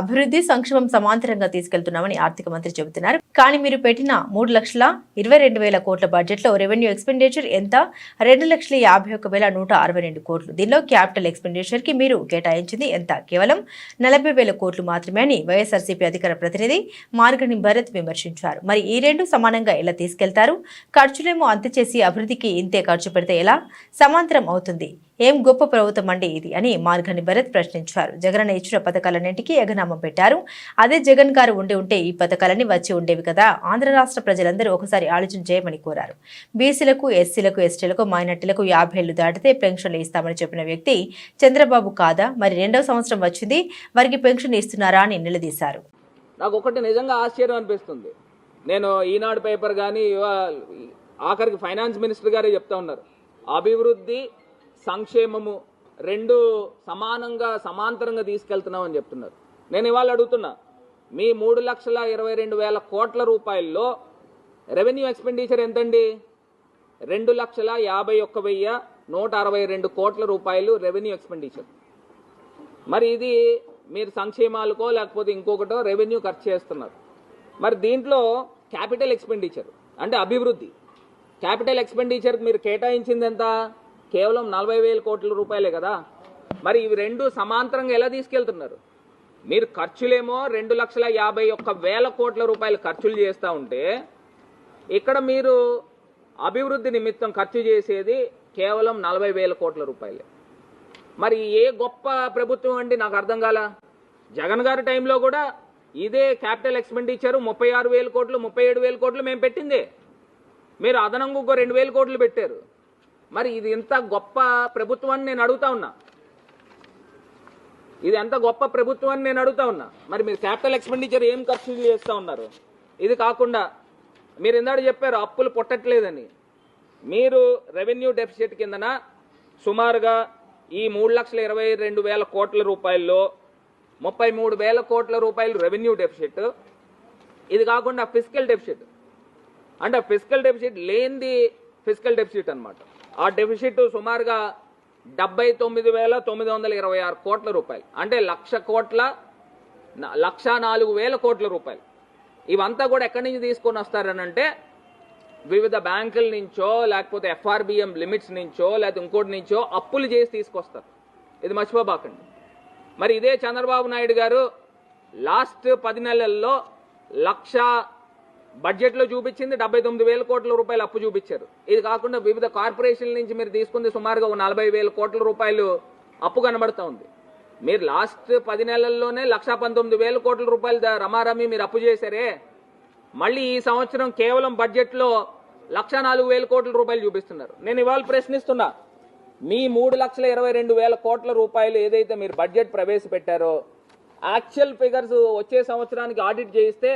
అభివృద్ధి సంక్షేమం సమాంతరంగా తీసుకెళ్తున్నామని ఆర్థిక మంత్రి చెబుతున్నారు. కానీ మీరు పెట్టిన మూడు లక్షల ఇరవై రెండు వేల కోట్ల బడ్జెట్లో రెవెన్యూ ఎక్స్పెండిచర్ ఎంత? రెండు లక్షల యాభై ఒక్క వేల నూట అరవై రెండు కోట్లు. దీనిలో క్యాపిటల్ ఎక్స్పెండిచర్కి మీరు కేటాయించింది ఎంత? కేవలం నలభై వేల కోట్లు మాత్రమే అని వైఎస్ఆర్సీపీ అధికార ప్రతినిధి మార్గని భరత్ విమర్శించారు. మరి ఈ రెండు సమానంగా ఎలా తీసుకెళ్తారు? ఖర్చులేమో అంత చేసి అభివృద్ధికి ఇంతే ఖర్చు పెడితే ఎలా? సమాంతరం అవుతుంది. ఏం గొప్ప ప్రభుత్వం అండి ఇది అని మార్గని భరత్ ప్రశ్నించారు. జగన్ ఇచ్చిన పథకాలన్నింటికీ ఎగనామం పెట్టారు. అదే జగన్ గారు ఉండి ఉంటే ఈ పథకాలన్నీ వచ్చి ఉండేవి కదా ఆంధ్ర రాష్ట్ర ప్రజలందరూ ఒకసారి ఆలోచన చేయమని కోరారు. బీసీలకు ఎస్సీలకు ఎస్టీలకు మైనార్టీలకు యాభై ఏళ్ళు దాటితే పెన్షన్లు ఇస్తామని చెప్పిన వ్యక్తి చంద్రబాబు కాదా? మరి రెండవ సంవత్సరం వచ్చింది వారికి పెన్షన్ ఇస్తున్నారా అని నిలదీశారు. నాకు ఒకటి నిజంగా ఆశ్చర్యం అనిపిస్తుంది. నేను ఈనాడు పేపర్ కానీ ఆఖరికి ఫైనాన్స్ మినిస్టర్ గారే చెప్తా ఉన్నారు. అభివృద్ధి సంక్షేమము రెండు సమానంగా సమాంతరంగా తీసుకెళ్తున్నాం అని చెప్తున్నారు. నేను ఇవాళ అడుగుతున్నా మీ మూడు లక్షల ఇరవై రెండు వేల కోట్ల రూపాయల్లో రెవెన్యూ ఎక్స్పెండిచర్ ఎంతండి? రెండు లక్షల యాభై ఒక్క వెయ్యి నూట అరవై రెండు కోట్ల రూపాయలు రెవెన్యూ ఎక్స్పెండిచర్. మరి ఇది మీరు సంక్షేమాలకో లేకపోతే ఇంకొకటో రెవెన్యూ ఖర్చు చేస్తున్నారు. మరి దీంట్లో క్యాపిటల్ ఎక్స్పెండిచర్ అంటే అభివృద్ధి. క్యాపిటల్ ఎక్స్పెండిచర్ మీరు కేటాయించింది ఎంత? కేవలం నలభై వేల కోట్ల రూపాయలే కదా? మరి ఇవి రెండు సమాంతరంగా ఎలా తీసుకెళ్తున్నారు? మీరు ఖర్చులేమో రెండు లక్షల యాభై ఒక్క వేల కోట్ల రూపాయలు ఖర్చులు చేస్తూ ఉంటే ఇక్కడ మీరు అభివృద్ధి నిమిత్తం ఖర్చు చేసేది కేవలం నలభై వేల కోట్ల రూపాయలే. మరి ఏ గొప్ప ప్రభుత్వం అండి నాకు అర్థం కాల? జగన్ గారి టైంలో కూడా ఇదే క్యాపిటల్ ఎక్స్పెండిచర్ ముప్పై ఆరు వేల కోట్లు ముప్పై ఏడు వేల కోట్లు మేము పెట్టిందే. మీరు అదనంగా ఇంకో రెండు వేల కోట్లు పెట్టారు. మరి ఇది ఎంత గొప్ప ప్రభుత్వాన్ని నేను అడుగుతా ఉన్నా. ఇది ఎంత గొప్ప ప్రభుత్వాన్ని నేను అడుగుతా ఉన్నా. మరి మీరు క్యాపిటల్ ఎక్స్పెండిచర్ ఏం ఖర్చు చేస్తూ ఉన్నారు? ఇది కాకుండా మీరు ఇందాక చెప్పారు అప్పులు పుట్టట్లేదని. మీరు రెవెన్యూ డెఫిసిట్ కిందన సుమారుగా ఈ మూడు లక్షల ఇరవై రెండు వేల కోట్ల రూపాయల్లో ముప్పై మూడు వేల కోట్ల రూపాయలు రెవెన్యూ డెఫిసిట్. ఇది కాకుండా ఫిజికల్ డెఫిసిట్. అంటే ఫిజికల్ డెఫిసిట్ లేనిది ఫిజికల్ డెఫిసిట్ అన్నమాట. ఆ డెఫిసిట్ సుమారుగా డెబ్బై తొమ్మిది వేల తొమ్మిది వందల ఇరవై ఆరు కోట్ల రూపాయలు. అంటే లక్ష కోట్ల లక్ష నాలుగు వేల కోట్ల రూపాయలు. ఇవంతా కూడా ఎక్కడి నుంచి తీసుకొని వస్తారనంటే వివిధ బ్యాంకుల నుంచో లేకపోతే ఎఫ్ఆర్బిఎం లిమిట్స్ నుంచో లేకపోతే ఇంకోటి నుంచో అప్పులు చేసి తీసుకొస్తారు. ఇది మర్చిపోబాకండి. మరి ఇదే చంద్రబాబు నాయుడు గారు లాస్ట్ పది నెలల్లో లక్ష బడ్జెట్లో చూపించింది డెబ్బై తొమ్మిది వేల కోట్ల రూపాయలు అప్పు చూపించారు. ఇది కాకుండా వివిధ కార్పొరేషన్ల నుంచి మీరు తీసుకుంది సుమారుగా నలభై వేల కోట్ల రూపాయలు అప్పు కనబడుతూ ఉంది. మీరు లాస్ట్ పది నెలల్లోనే లక్షా పంతొమ్మిది వేల కోట్ల రూపాయలు రమారమి మీరు అప్పు చేశారే. మళ్ళీ ఈ సంవత్సరం కేవలం బడ్జెట్లో లక్ష నాలుగు వేల కోట్ల రూపాయలు చూపిస్తున్నారు. నేను ఇవాళ ప్రశ్నిస్తున్నా. మీ మూడు లక్షల ఇరవై రెండు వేల కోట్ల రూపాయలు ఏదైతే మీరు బడ్జెట్ ప్రవేశపెట్టారో యాక్చువల్ ఫిగర్స్ వచ్చే సంవత్సరానికి ఆడిట్ చేయిస్తే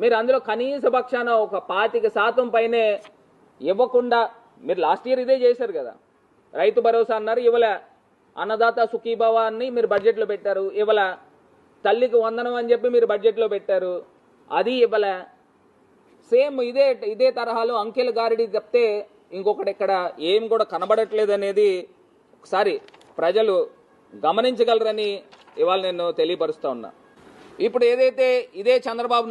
మీరు అందులో కనీస పక్షాన ఒక పాతిక శాతం పైనే ఇవ్వకుండా మీరు లాస్ట్ ఇయర్ ఇదే చేశారు కదా. రైతు భరోసా అన్నారు ఇవ్వలే. అన్నదాత సుఖీభవ అని మీరు బడ్జెట్లో పెట్టారు ఇవ్వలే. తల్లికి వందనం అని చెప్పి మీరు బడ్జెట్లో పెట్టారు అది ఇవ్వలే. సేమ్ ఇదే ఇదే తరహాలో అంకెల గారిడి తప్పితే ఇంకొకటి ఇక్కడ ఏం కూడా కనబడట్లేదు అనేది ఒకసారి ప్రజలు గమనించగలరని ఇవాళ నేను తెలియపరుస్తా ఉన్నా. ఇప్పుడు ఏదైతే ఇదే చంద్రబాబు నాయుడు